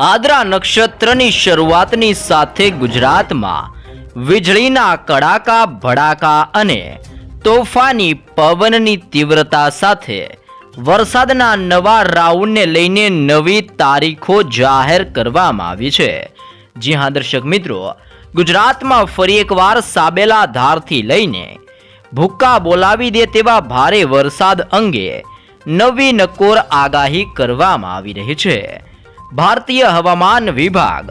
આદ્રા નક્ષત્રની શરૂઆતની સાથે ગુજરાતમાં વીજળીના કડાકા, ભડાકા અને તોફાની પવનની તીવ્રતા સાથે વરસાદના નવા રાઉન્ડને લઈને નવી તારીખો જાહેર કરવામાં આવી છે. જી હા, દર્શક મિત્રો, ગુજરાતમાં ફરી એકવાર સાબેલા ધારથી લઈને ભૂક્કા બોલાવી દે તેવા ભારે વરસાદ અંગે નવી નકોર આગાહી કરવામાં આવી રહી છે. ભારતીય હવામાન વિભાગ.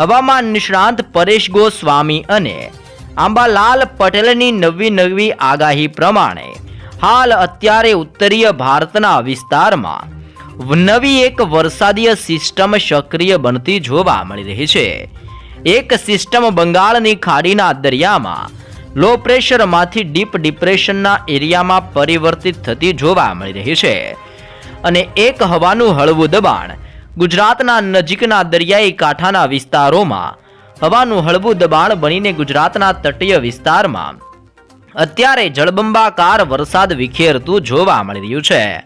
હવામાન નિષ્ણાંત પરેશ ગોસ્વામી અને આંબાલાલ પટેલની નવી નવી આગાહી પ્રમાણે હાલ અત્યારે ઉત્તરીય ભારતના વિસ્તારમાં નવી એક વરસાદીય સિસ્ટમ સક્રિય બનતી જોવા મળી રહી છે. એક સિસ્ટમ બંગાળની ખાડીના દરિયામાં લો પ્રેશરમાંથી ડીપ ડિપ્રેશનના એરિયામાં પરિવર્તિત થતી જોવા મળી રહી છે. અને એક હવાનું હળવું દબાણ ગુજરાતના નજીકના દરિયાઈ કાંઠાના વિસ્તારોમાં. હવાનું હળવું દબાણ બનીને ગુજરાતના તટીય વિસ્તારમાં. અત્યારે જળબંબાકાર વરસાદ વિખેરતું જોવા મળી રહ્યું છે.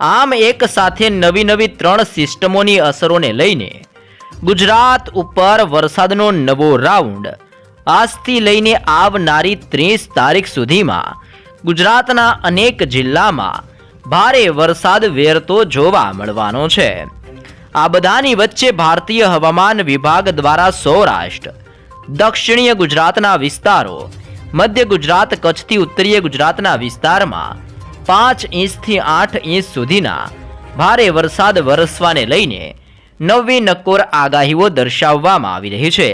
આમ એક સાથે નવી નવી ત્રણ સિસ્ટમોની અસરોને લઈને ગુજરાત ઉપર વરસાદનો નવો રાઉન્ડ. આજથી લઈને આવનારી ત્રીસ તારીખ સુધીમાં ગુજરાતના અનેક જિલ્લામાં ભારે વરસાદ વેરતો જોવા મળવાનો છે. આ બધાની વચ્ચે ભારતીય હવામાન વિભાગ દ્વારા સૌરાષ્ટ્ર, દક્ષિણીય ગુજરાતના વિસ્તારો, મધ્ય ગુજરાત, કચ્છથી ઉત્તરીય ગુજરાતના વિસ્તારમાં પાંચ ઇંચથી આઠ ઇંચ સુધીના ભારે વરસાદ વરસવાને લઈને નવી નકોર આગાહીઓ દર્શાવવામાં આવી રહી છે.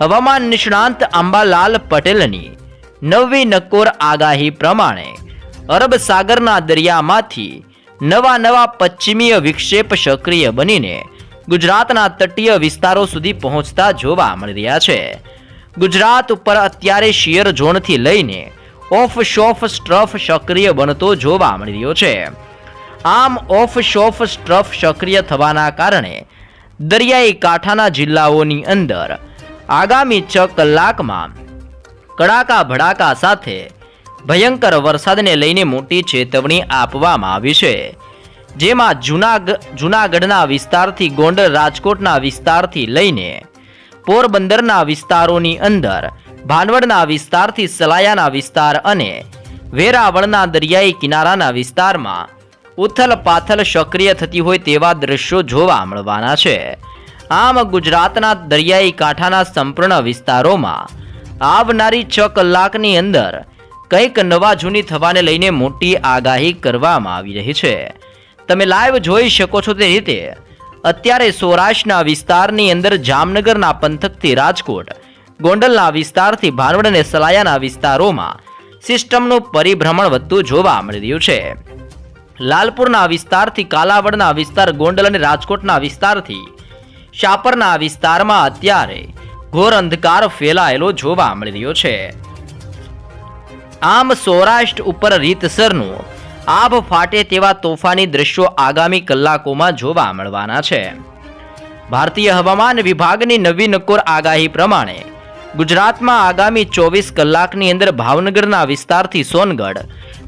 હવામાન નિષ્ણાંત અંબાલાલ પટેલની નવી નકોર આગાહી પ્રમાણે અરબ સાગરના દરિયામાંથી નવા નવા પશ્ચિમીય વિક્ષેપ સક્રિય બનીને ગુજરાતના તટીય વિસ્તારો સુધી પહોંચતા જોવા મળી રહ્યા છે. ગુજરાત ઉપર અત્યારે શિયર ઝોનથી લઈને ઓફ શોફ સ્ટ્રફ સક્રિય બનતો જોવા મળી રહ્યો છે. આમ ઓફ શોફ સ્ટ્રફ સક્રિય થવાના કારણે દરિયાઈ કાંઠાના જિલ્લાઓની અંદર આગામી છ કલાકમાં કડાકા ભડાકા સાથે ભયંકર વરસાદને લઈને મોટી ચેતવણી આપવામાં આવી છે. જેમાં જુનાગઢ જુનાગઢના વિસ્તારથી ગોંડલ રાજકોટના વિસ્તારથી લઈને પોરબંદરના વિસ્તારોની અંદર, ભાનવડના વિસ્તારથી સલાયાના વિસ્તાર અને વેરાવળના દરિયાઈ કિનારાના વિસ્તારમાં ઉથલ પાથલ સક્રિય થતી હોય તેવા દ્રશ્યો જોવા મળવાના છે. આમ ગુજરાતના દરિયાઈ કાંઠાના સંપૂર્ણ વિસ્તારોમાં આવનારી છ કલાકની અંદર કંઈક નવા જૂની થવાને લઈને મોટી આગાહી કરવામાં આવી રહી છે. તમે લાઈવ જોઈ શકો છો તે રીતે, અત્યારે સૌરાષ્ટ્રના વિસ્તારની અંદર જામનગરના પંથકથી રાજકોટ, ગોંડલના વિસ્તારથી ભાનવડ અને સલાયાના વિસ્તારોમાં સિસ્ટમનું પરિભ્રમણ વધતું જોવા મળી રહ્યું છે. લાલપુરના વિસ્તારથી કાલાવડના વિસ્તાર, ગોંડલ અને રાજકોટના વિસ્તારથી શાપરના વિસ્તારમાં અત્યારે ઘોર અંધકાર ફેલાયેલો જોવા મળી રહ્યો છે. આમ સૌરાષ્ટ્ર ઉપર રીતસરનું. આભ ફાટે તેવા તોફાની દ્રશ્યો આગામી કલાકોમાં જોવા મળવાના છે. ભારતીય હવામાન વિભાગની નવી નકોર આગાહી પ્રમાણે ગુજરાતમાં આગામી ચોવીસ કલાકની અંદર ભાવનગરના વિસ્તારથી સોનગઢ,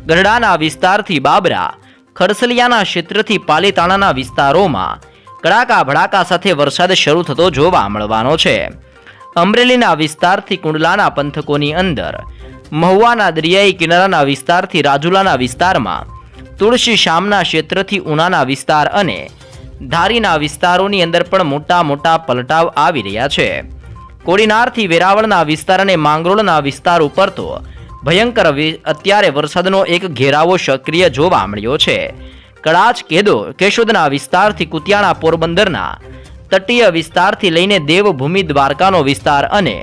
ગઢડાના વિસ્તારથી બાબરા, ખરસલિયાના ક્ષેત્રથી પાલીતાણાના વિસ્તારોમાં કડાકા ભડાકા સાથે વરસાદ શરૂ થતો જોવા મળવાનો છે. અમરેલીના વિસ્તારથી કુંડલાના પંથકોની અંદર મહુવાના દરિયાઈ કિનારાના વિસ્તારથી રાજુલાના વિસ્તારમાં તુળસી શામના ક્ષેત્રથી ઉનાના વિસ્તાર અને ધારીના વિસ્તારોની અંદર પણ મોટા મોટા પલટાવ આવી રહ્યા છે. કોડીનારથી વેરાવળના વિસ્તાર અને માંગરોળના વિસ્તાર ઉપર તો ભયંકર અત્યારે વરસાદનો એક ઘેરાવો સક્રિય જોવા મળ્યો છે. કડાચ, કેદો, કેશોદના વિસ્તારથી કુતિયાણા પોરબંદરના તટીય વિસ્તારથી લઈને દેવભૂમિ દ્વારકાનો વિસ્તાર અને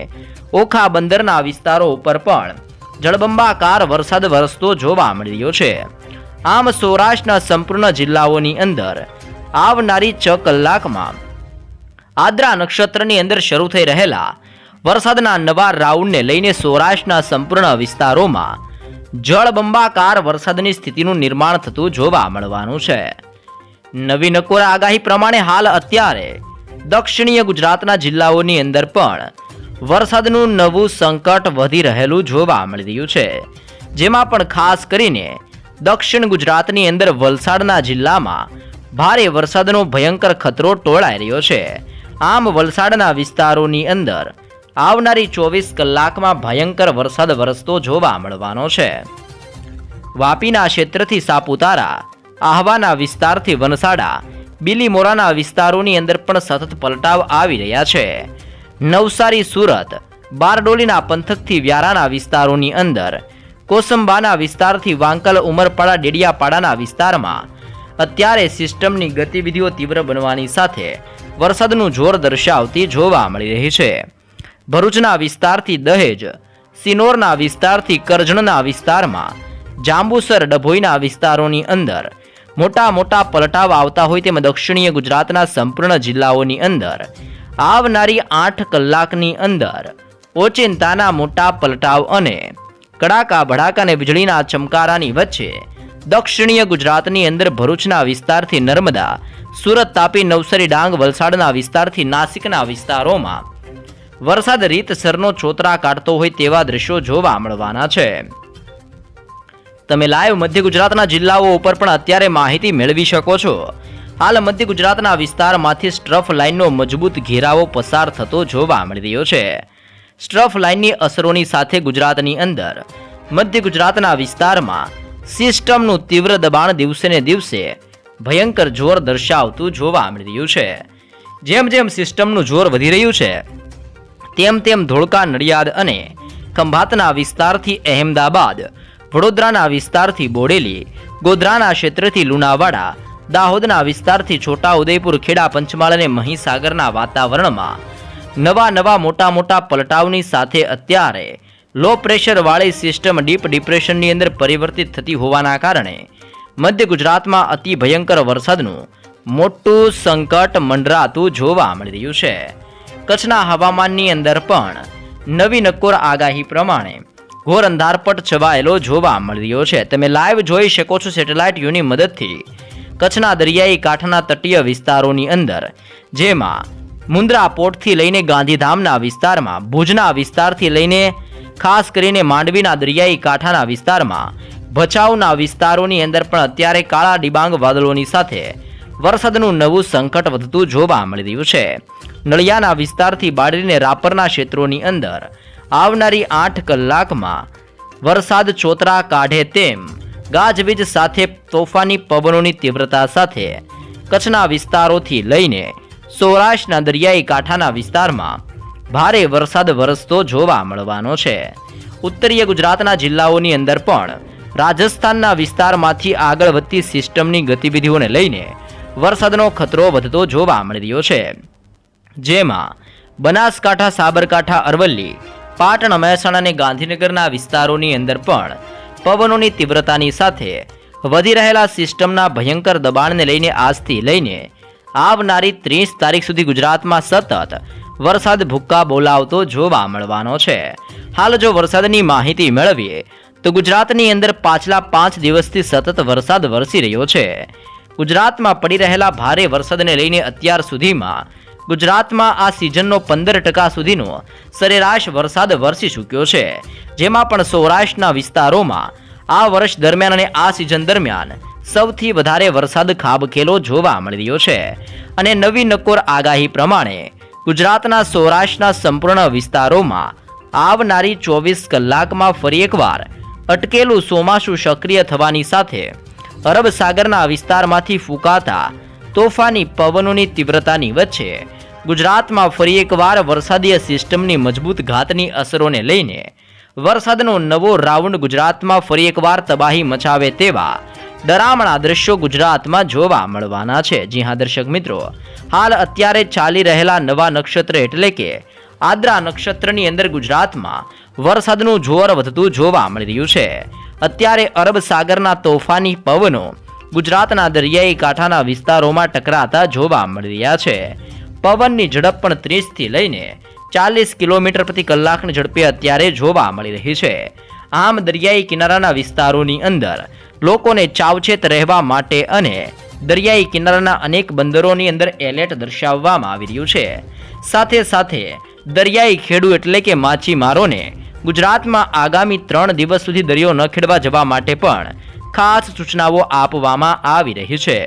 ઓખા બંદરના વિસ્તારો ઉપર પણ જળબંબાકાર વરસાદ વરસતો જોવા મળી રહ્યો છે. આમ સૌરાષ્ટ્રના સંપૂર્ણ જિલ્લાઓની અંદર આવનારી છ કલાકમાં આદ્રા નક્ષત્રની અંદર શરૂ થઈ રહેલા વરસાદના નવા રાઉન્ડને લઈને સૌરાષ્ટ્રના સંપૂર્ણ વિસ્તારોમાં જળબંબાકાર વરસાદની સ્થિતિનું નિર્માણ થતું જોવા મળવાનું છે. નવી નકોરા આગાહી પ્રમાણે હાલ અત્યારે દક્ષિણીય ગુજરાતના જિલ્લાઓની અંદર પણ વરસાદનું નવું સંકટ વધી રહેલું જોવા મળી રહ્યું છે. જેમાં પણ ખાસ કરીને દક્ષિણ ગુજરાતની અંદર વલસાડના જિલ્લામાં ભારે વરસાદનો ભયંકર ખતરો ટોળાઈ રહ્યો છે. આમ વલસાડના વિસ્તારોની અંદર આવનારી ચોવીસ કલાકમાં ભયંકર વરસાદ વરસતો જોવા મળવાનો છે. વાપીના ક્ષેત્રથી સાપુતારા, આહવાના વિસ્તારથી વનસાડા, બિલીમોરાના વિસ્તારોની અંદર પણ સતત પલટાવ આવી રહ્યા છે. નવસારી, સુરત. બારડોલીના પંથકથી વ્યારાના વિસ્તારોની અંદર. કોસંબાના વિસ્તારથી વાંકલ ઉમરપાડા, ડેડિયાપાડાના વિસ્તારમાં. અત્યારે સિસ્ટમની ગતિવિધિઓ તીવ્ર બનવાની સાથે વરસાદનું જોર દર્શાવતી જોવા મળી રહી છે. ભરૂચના વિસ્તારથી દહેજ, સિનોરના વિસ્તારથી કરજણના વિસ્તારમાં, જાંબુસર, ડભોઈના વિસ્તારોની અંદર. મોટા મોટા પલટાવ આવતા હોય તેમ દક્ષિણીય ગુજરાતના સંપૂર્ણ જિલ્લાઓની અંદર. આવનારી આઠ કલાકની અંદર ઓચિંતાના મોટા પલટાવ અને કડાકા ભડાકા અને વીજળીના ચમકારાની વચ્ચે દક્ષિણીય ગુજરાતની અંદર ભરૂચના વિસ્તારથી નર્મદા, સુરત તાપી નવસારી ડાંગ, વલસાડના વિસ્તારથી નાસિકના વિસ્તારોમાં વરસાદ રીતસરનો ચોતરા કાઢતો હોય તેવા દ્રશ્યો જોવા મળવાના છે. તમે લાઈવ મધ્ય ગુજરાતના જિલ્લાઓ ઉપર પણ અત્યારે માહિતી મેળવી શકો છો. હાલ મધ્ય ગુજરાતના વિસ્તારમાંથી સ્ટ્રફ લાઇનનો મજબૂત ઘેરાવો પસાર થતો જોવા મળી રહ્યો છે. સ્ટ્રફ લાઇનની અસરોની સાથે ગુજરાતની અંદર, મધ્ય ગુજરાતના વિસ્તારમાં સિસ્ટમનું તીવ્ર દબાણ દિવસે ને દિવસે ભયંકર જોર દર્શાવતું જોવા મળી રહ્યું છે. જેમ જેમ સિસ્ટમનું જોર વધી રહ્યું છે, તેમ તેમ ધોળકા નડિયાદ અને ખંભાતના વિસ્તારથી અહેમદાબાદ, વડોદરાના વિસ્તારથી બોડેલી, ગોધરાના ક્ષેત્રથી લુણાવાડા દાહોદના વિસ્તારથી છોટા ઉદયપુર, ખેડા, પંચમહાલ અને મહીસાગરના વાતાવરણમાં નવા નવા મોટા મોટા પલટાવની સાથે અત્યારે લો પ્રેશરવાળી સિસ્ટમ ડીપ ડિપ્રેશનની અંદર પરિવર્તિત થતી હોવાના કારણે મધ્ય ગુજરાતમાં અતિ ભયંકર વરસાદનું મોટું સંકટ મંડરાતું જોવા મળી રહ્યું છે. કચ્છના હવામાનની અંદર પણ નવી નક્કોર આગાહી પ્રમાણે ઘોર અંધારપટ છવાયેલો જોવા મળી રહ્યો છે. તમે લાઈવ જોઈ શકો છો સેટેલાઇટ યુની મદદથી કચ્છના દરિયાઈ કાંઠાના તટીય વિસ્તારોની અંદર, જેમાં મુન્દ્રા પોર્ટથી લઈને ગાંધીધામના વિસ્તારમાં, ભુજના વિસ્તારથી લઈને ખાસ કરીને માંડવીના દરિયાઈ કાંઠાના વિસ્તારમાં, ભચાઉના વિસ્તારોની અંદર પણ અત્યારે કાળા ડિબાંગ વાદળોની સાથે વરસાદનું નવું સંકટ વધતું જોવા મળી રહ્યું છે. નળિયાના વિસ્તારથી બાળીને રાપરના ક્ષેત્રોની અંદર આવનારી આઠ કલાકમાં વરસાદ ચોતરા કાઢે તેમ ગાજવીજ સાથે તોફાની પવનોની તીવ્રતા સાથે કચ્છના વિસ્તારોથી લઈને સૌરાષ્ટ્રના દરિયાઈ કાંઠાના વિસ્તારમાં ભારે વરસાદ વરસતો જોવા મળવાનો છે. ઉત્તરીય ગુજરાતના જિલ્લાઓની અંદર પણ રાજસ્થાનના વિસ્તારમાંથી આગળ વધતી સિસ્ટમની ગતિવિધિઓને લઈને વરસાદનો ખતરો વધતો જોવા મળી રહ્યો છે. જેમાં બનાસકાંઠા, સાબરકાંઠા, અરવલ્લી, પાટણ, મહેસાણા અને ગાંધીનગરના વિસ્તારોની અંદર પણ પવનોની તીવ્રતાની સાથે વધી રહેલા સિસ્ટમના ભયંકર દબાણને લઈને આજથી લઈને આવનારી ત્રીસ તારીખ સુધી ગુજરાતમાં સતત વરસાદ ભૂક્કા બોલાવતો જોવા મળવાનો છે. હાલ જો વરસાદની માહિતી મેળવીએ, તો ગુજરાતની અંદર પાછલા પાંચ દિવસથી સતત વરસાદ વરસી રહ્યો છે. ગુજરાતમાં પડી રહેલા ભારે વરસાદને લઈને અત્યાર સુધીમાં ગુજરાતમાં આ સિઝનનો પંદર ટકા સુધીનો સરેરાશ વરસાદ વરસી ચૂક્યો છે. જેમાં પણ સૌરાષ્ટ્રના વિસ્તારોમાં આ વર્ષ દરમિયાન અને આ સિઝન દરમિયાન સૌથી વધારે વરસાદ ખાબકેલો જોવા મળી રહ્યો છે. અને નવી નકોર આગાહી પ્રમાણે ગુજરાતના સૌરાષ્ટ્રના સંપૂર્ણ વિસ્તારોમાં આવનારી ચોવીસ કલાકમાં ફરી એકવાર અટકેલું ચોમાસું સક્રિય થવાની સાથે અરબ સાગરના વિસ્તારમાંથી ફૂંકાતા તોફાની પવનોની તીવ્રતાની વચ્ચે ગુજરાતમાં ફરી એકવાર વરસાદીય સિસ્ટમની મજબૂત ઘાતની અસરોને લઈને વરસાદનો નવો રાઉન્ડ ગુજરાતમાં ફરી એકવાર તબાહી મચાવે તેવા ડરામણા દ્રશ્યો ગુજરાતમાં જોવા મળવાના છે. જી હા, દર્શક મિત્રો, હાલ અત્યારે ચાલી રહેલા નવા નક્ષત્ર એટલે કે આદ્રા નક્ષત્રની અંદર ગુજરાતમાં વરસાદનું જોર વધતું જોવા મળી રહ્યું છે. અત્યારે અરબ સાગરના તોફાની પવનો ગુજરાતના દરિયાઈ કાંઠાના વિસ્તારોમાં ટકરાતા જોવા મળી રહ્યા છે. પવનની ઝડપ પણ ત્રીસથી લઈને ચાલીસ કિલોમીટર પ્રતિ કલાકની ઝડપે અત્યારે જોવા મળી રહી છે. આમ દરિયાઈ કિનારાના વિસ્તારોની અંદર લોકોને ચાવચેત રહેવા માટે અને દરિયાઈ કિનારાના અનેક બંદરોની અંદર એલર્ટ દર્શાવવામાં આવી રહ્યું છે. સાથે સાથે દરિયાઈ ખેડૂ એટલે કે માછીમારોને ગુજરાતમાં આગામી ત્રણ દિવસ સુધી દરિયો ન ખેડવા જવા માટે પણ ખાસ સૂચનાઓ આપવામાં આવી રહી છે.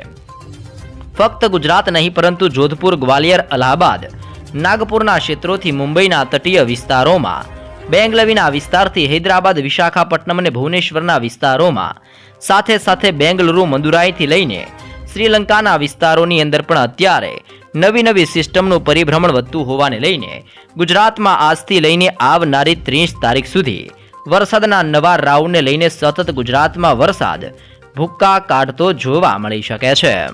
ફક્ત ગુજરાત નહીં, પરંતુ જોધપુર, ગ્વાલિયર, અલ્હાબાદ, નાગપુરના ક્ષેત્રોથી મુંબઈના તટીય વિસ્તારોમાં, બેંગલવીના વિસ્તારથી હૈદરાબાદ, વિશાખાપટ્ટનમ અને ભુવનેશ્વરના વિસ્તારોમાં, સાથે સાથે બેંગલુરુ, મદુરાઈથી લઈને શ્રીલંકાના વિસ્તારોની અંદર પણ અત્યારે નવી નવી સિસ્ટમનું પરિભ્રમણ વધતું હોવાને લઈને ગુજરાતમાં આજથી લઈને આવનારી ત્રીસ તારીખ સુધી વરસાદના નવા રાઉન્ડને લઈને સતત ગુજરાતમાં વરસાદ ભૂક્કા કાઢતો જોવા મળી શકે છે.